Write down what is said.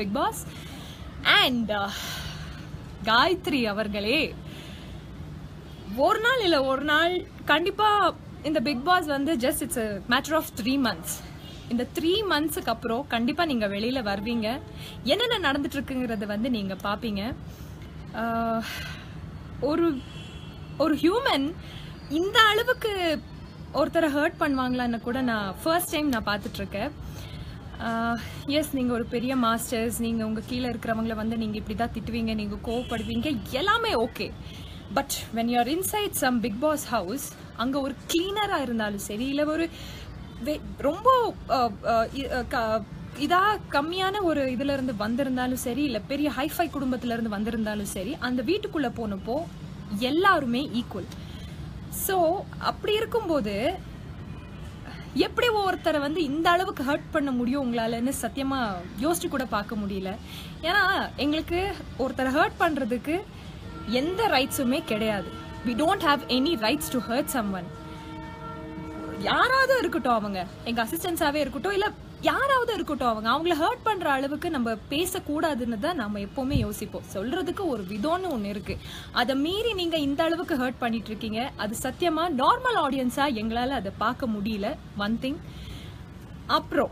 Big pass and Gayatri அவர்களே ஒரு நாள் இல்லை ஒரு நாள் கண்டிப்பாக இந்த பிக் பாஸ் வந்து just it's matter of three months இந்த த்ரீ மந்த்ஸுக்கு அப்புறம் கண்டிப்பாக நீங்க வெளியில் வருவீங்க. என்னென்ன நடந்துட்டு இருக்குங்கிறத வந்து நீங்கள் பார்ப்பீங்க uh, ஒரு ஒரு ஹியூமன் இந்த அளவுக்கு ஒருத்தரை ஹர்ட் பண்ணுவாங்களான்னு கூட நான் ஃபர்ஸ்ட் டைம் நான் பார்த்துட்டு இருக்கேன். எஸ் நீங்கள் ஒரு பெரிய மாஸ்டர்ஸ் நீங்கள் உங்கள் கீழே இருக்கிறவங்கள வந்து நீங்கள் இப்படி தான் திட்டுவீங்க நீங்கள் கோவப்படுவீங்க எல்லாமே okay but when you're inside some Bigg Boss house அங்கே ஒரு கிளீனராக இருந்தாலும் சரி இல்லை ஒரு வே- ரொம்ப இதாக கம்மியான ஒரு இதுல இருந்து வந்திருந்தாலும் சரி இல்லை பெரிய ஹைஃபை குடும்பத்திலேருந்து வந்திருந்தாலும் சரி அந்த வீட்டுக்குள்ளே போனப்போ எல்லாருமே ஈக்குவல் ஸோ அப்படி இருக்கும்போது எப்படி ஒருத்தரை வந்து இந்த அளவுக்கு ஹர்ட் பண்ண முடியும் உங்களாலன்னு சத்தியமா யோசிச்சு கூட பார்க்க முடியல. ஏன்னா எங்களுக்கு ஒருத்தரை ஹர்ட் பண்றதுக்கு எந்த ரைட்ஸுமே கிடையாது. We don't have any rights to hurt someone யாராவது இருக்கட்டும் அவங்க. எங்க அசிஸ்டன்ஸாவே இருக்கட்டும் இல்ல யாராவது இருக்கட்டும் அவங்க. அவங்கள ஹர்ட் பண்ற அளவுக்கு நம்ம பேசக்கூடாதுன்னு தான் நம்ம எப்பவுமே யோசிப்போம். சொல்றதுக்கு ஒரு விதம்னு ஒண்ணு இருக்கு. அதை மீறி நீங்க இந்த அளவுக்கு ஹர்ட் பண்ணிட்டு இருக்கீங்க அது சத்தியமா நார்மல் ஆடியன்ஸா எங்களால அதை பார்க்க முடியல. ஒன் திங் அப்புறம்